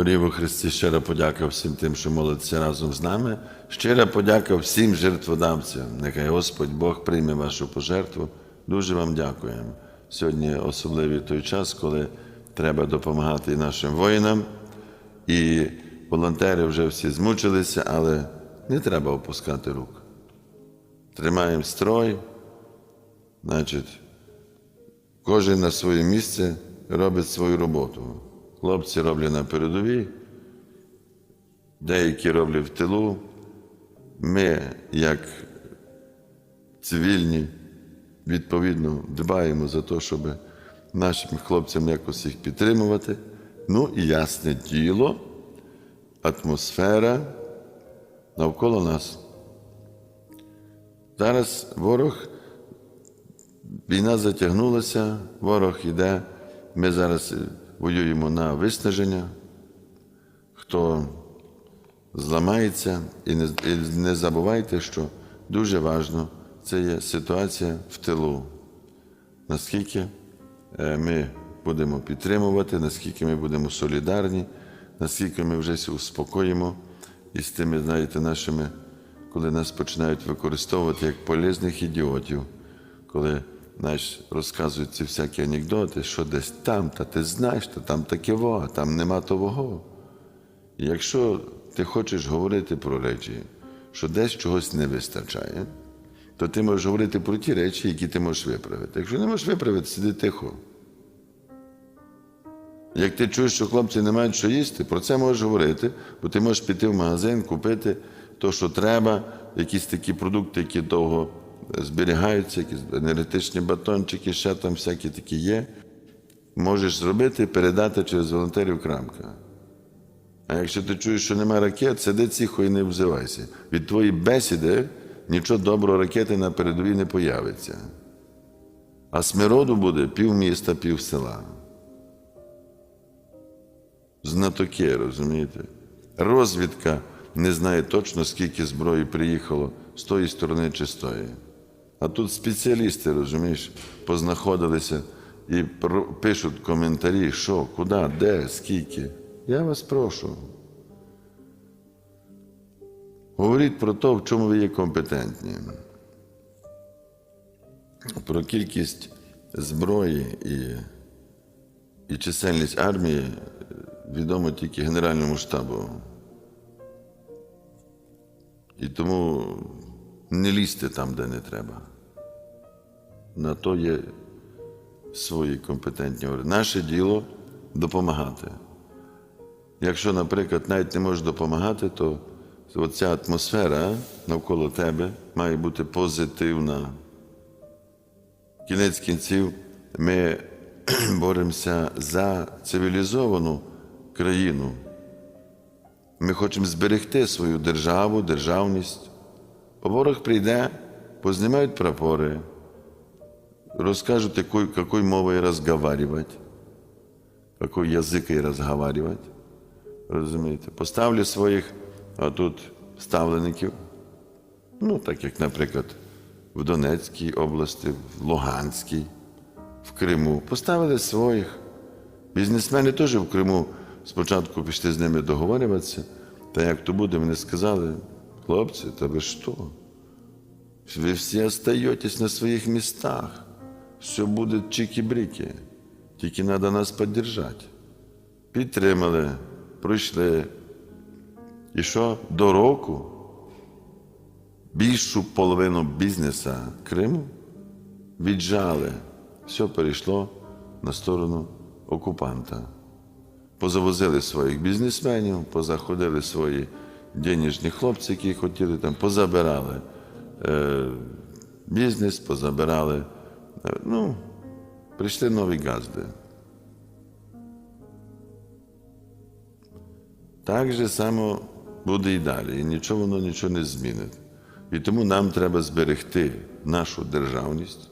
Дорогі во Христі, щира подяка всім тим, що молиться разом з нами. Щира подяка всім жертводавцям. Нехай Господь Бог прийме вашу пожертву. Дуже вам дякуємо. Сьогодні особливий той час, коли треба допомагати нашим воїнам. І волонтери вже всі змучилися, але не треба опускати рук. Тримаємо строй, значить, кожен на своє місце робить свою роботу. Хлопці роблять на передовій, деякі роблять в тилу. Ми, як цивільні, відповідно дбаємо за те, щоб нашим хлопцям якось їх підтримувати. Ну і ясне діло, атмосфера навколо нас. Зараз ворог, війна затягнулася, ворог іде. Ми зараз воюємо на виснаження. Хто зламається, і не, і не забувайте, що дуже важливо це є ситуація в тилу. Наскільки е, ми будемо підтримувати, наскільки ми будемо солідарні, наскільки ми вже успокоїмо і з тими, знаєте, нашими, коли нас починають використовувати як полезних ідіотів, коли знаєш, розказують ці всякі анекдоти, що десь там, та ти знаєш, та там таке а там нема того. Якщо ти хочеш говорити про речі, що десь чогось не вистачає, то ти можеш говорити про ті речі, які ти можеш виправити. Якщо не можеш виправити, сиди тихо. Як ти чуєш, що хлопці не мають що їсти, про це можеш говорити, бо ти можеш піти в магазин, купити то, що треба, якісь такі продукти, які довго зберігаються, якісь енергетичні батончики, ще там всякі такі є. Можеш зробити, передати через волонтерів крамка. А якщо ти чуєш, що немає ракет, сиди тихо і не взивайся. Від твоєї бесіди нічого доброго ракети на передовій не появиться. А смироду буде пів міста, пів села. Знатоки, розумієте? Розвідка не знає точно, скільки зброї приїхало з тої сторони чи з тої. А тут спеціалісти, розумієш, познаходилися і пишуть коментарі, що, куди, де, скільки. Я вас прошу. Говоріть про те, в чому ви є компетентні. Про кількість зброї і, і чисельність армії відомо тільки Генеральному штабу. І тому не лізьте там, де не треба. На то є свої компетентні органи. Наше діло допомагати. Якщо, наприклад, навіть не можеш допомагати, то оця атмосфера навколо тебе має бути позитивна. Кінець кінців ми боремося за цивілізовану країну. Ми хочемо зберегти свою державу, державність. Ворог прийде, познімають прапори, розкажуть, якою, якою мовою розговаривати, який язик розговаривати. Розумієте? Поставлю своїх а тут ставлеників, ну, так як, наприклад, в Донецькій області, в Луганській, в Криму. Поставили своїх. Бізнесмени теж в Криму спочатку пішли з ними договорюватися, та як то буде, вони сказали, хлопці, та ви що? Ви всі остаєтесь на своїх містах. Все буде чики-брики. Тільки треба нас підтримати. Підтримали, пройшли. І що до року більшу половину бізнеса Криму віджали. Все перейшло на сторону окупанта. Позавозили своїх бізнесменів, позаходили свої денежні хлопці, які хотіли там, позабирали е, бізнес, позабирали. Е, ну, прийшли нові газди. Так же само буде і далі, і нічого воно нічого не змінить. І тому нам треба зберегти нашу державність,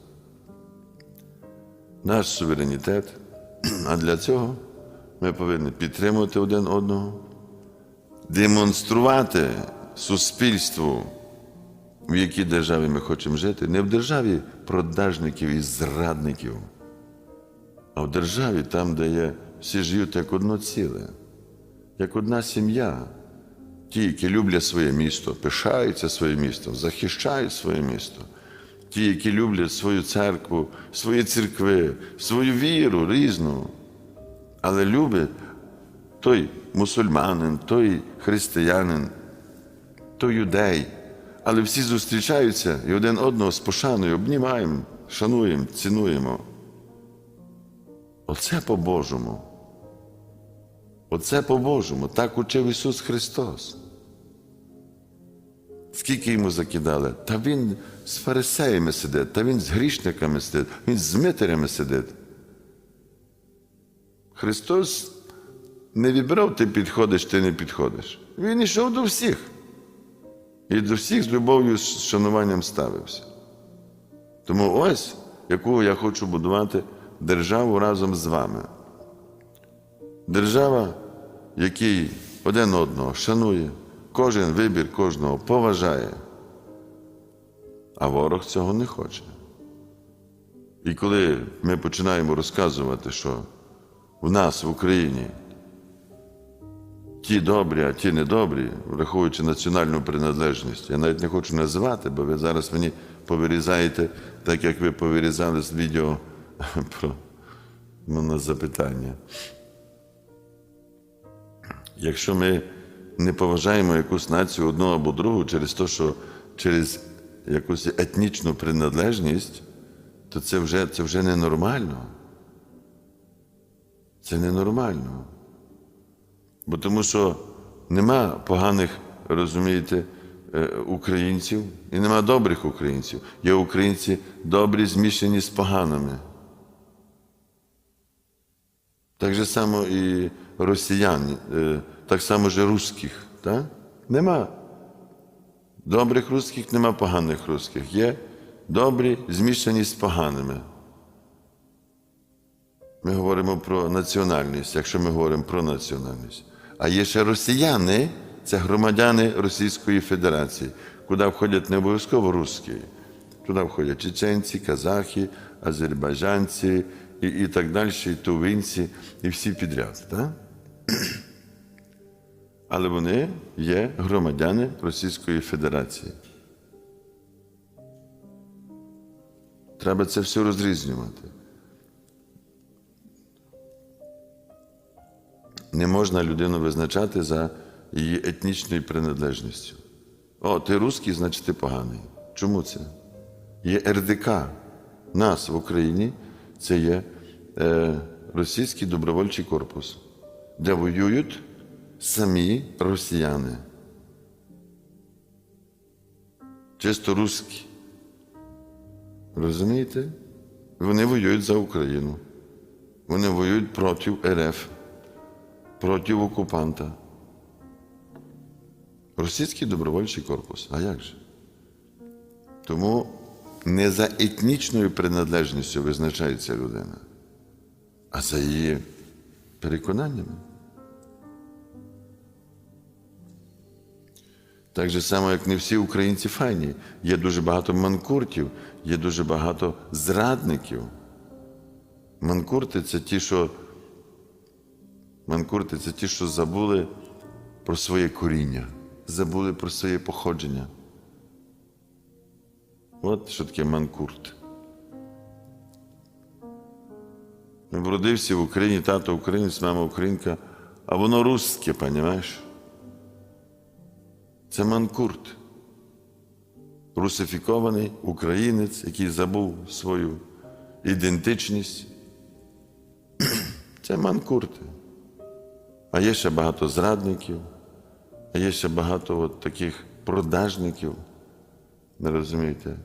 наш суверенітет. А для цього ми повинні підтримувати один одного, демонструвати суспільству, в якій державі ми хочемо жити, не в державі продажників і зрадників, а в державі там, де є всі живуть як одно ціле. як одна сім'я. Ті, які люблять своє місто, пишаються своїм містом, захищають своє місто. Ті, які люблять свою церкву, свої церкви, свою віру різну, але любить той мусульманин, той християнин, той юдей. Але всі зустрічаються і один одного з пошаною обнімаємо, шануємо, цінуємо. Оце по-божому. Оце по-божому. Так учив Ісус Христос. Скільки йому закидали? Та він з фарисеями сидить, та він з грішниками сидить, він з митарями сидить. Христос не вибрав, ти підходиш, ти не підходиш. Він йшов до всіх. І до всіх з любов'ю, з шануванням ставився. Тому ось, яку я хочу будувати державу разом з вами. Держава, який один одного шанує, кожен вибір кожного поважає, а ворог цього не хоче. І коли ми починаємо розказувати, що в нас в Україні ті добрі, а ті недобрі, враховуючи національну приналежність, я навіть не хочу називати, бо ви зараз мені повирізаєте, так як ви повирізали з відео про мене запитання. Якщо ми не поважаємо якусь націю одну або другу через те, що через якусь етнічну приналежність, то це вже, це вже ненормально. Це ненормально. Бо тому що нема поганих, розумієте, е, українців і нема добрих українців. Є українці добрі, змішані з поганими. Так же само і росіян, е, так само ж русських. Так? Нема. Добрих русських, нема поганих русських. Є добрі, змішані з поганими. Ми говоримо про національність, якщо ми говоримо про національність. А є ще росіяни, це громадяни Російської Федерації, куди входять не обов'язково русські. Туди входять чеченці, казахи, азербайджанці і, і так далі, і тувинці, і всі підряд. Так? Але вони є громадяни Російської Федерації. Треба це все розрізнювати. Не можна людину визначати за її етнічною приналежністю. О, ти русський, значить ти поганий. Чому це? Є РДК. Нас в Україні це є е, російський добровольчий корпус, де воюють самі росіяни. Чисто русські. Розумієте? Вони воюють за Україну. Вони воюють проти РФ, проти окупанта. Російський добровольчий корпус. А як же? Тому не за етнічною приналежністю визначається людина, а за її переконаннями. Так же само, як не всі українці файні. Є дуже багато манкуртів, є дуже багато зрадників. Манкурти це ті, що манкурти це ті, що забули про своє коріння, забули про своє походження. От що таке манкурт. Вродився в Україні, тато українець, мама українка, а воно русське, розумієш? Це манкурт, русифікований українець, який забув свою ідентичність. Це манкурти. А є ще багато зрадників, а є ще багато от таких продажників. Не розумієте?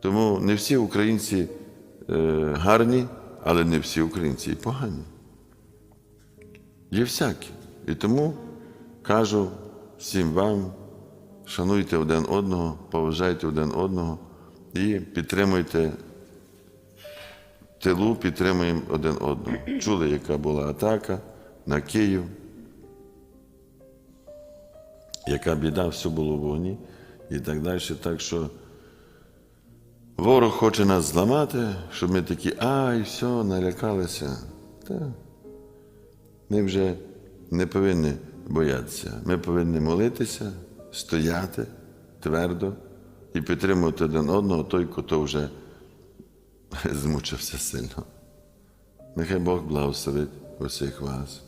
Тому не всі українці е, гарні, але не всі українці і погані. Є всякі. І тому кажу всім вам, шануйте один одного, поважайте один одного і підтримуйте тилу, підтримуємо один одного. Чули, яка була атака на Київ, яка біда, все було в вогні і так далі. Так що ворог хоче нас зламати, щоб ми такі, ай, все, налякалися. Та ми вже не повинні боятися. Ми повинні молитися, стояти твердо і підтримувати один одного той, хто вже змучився сильно. Нехай Бог благословить усіх вас.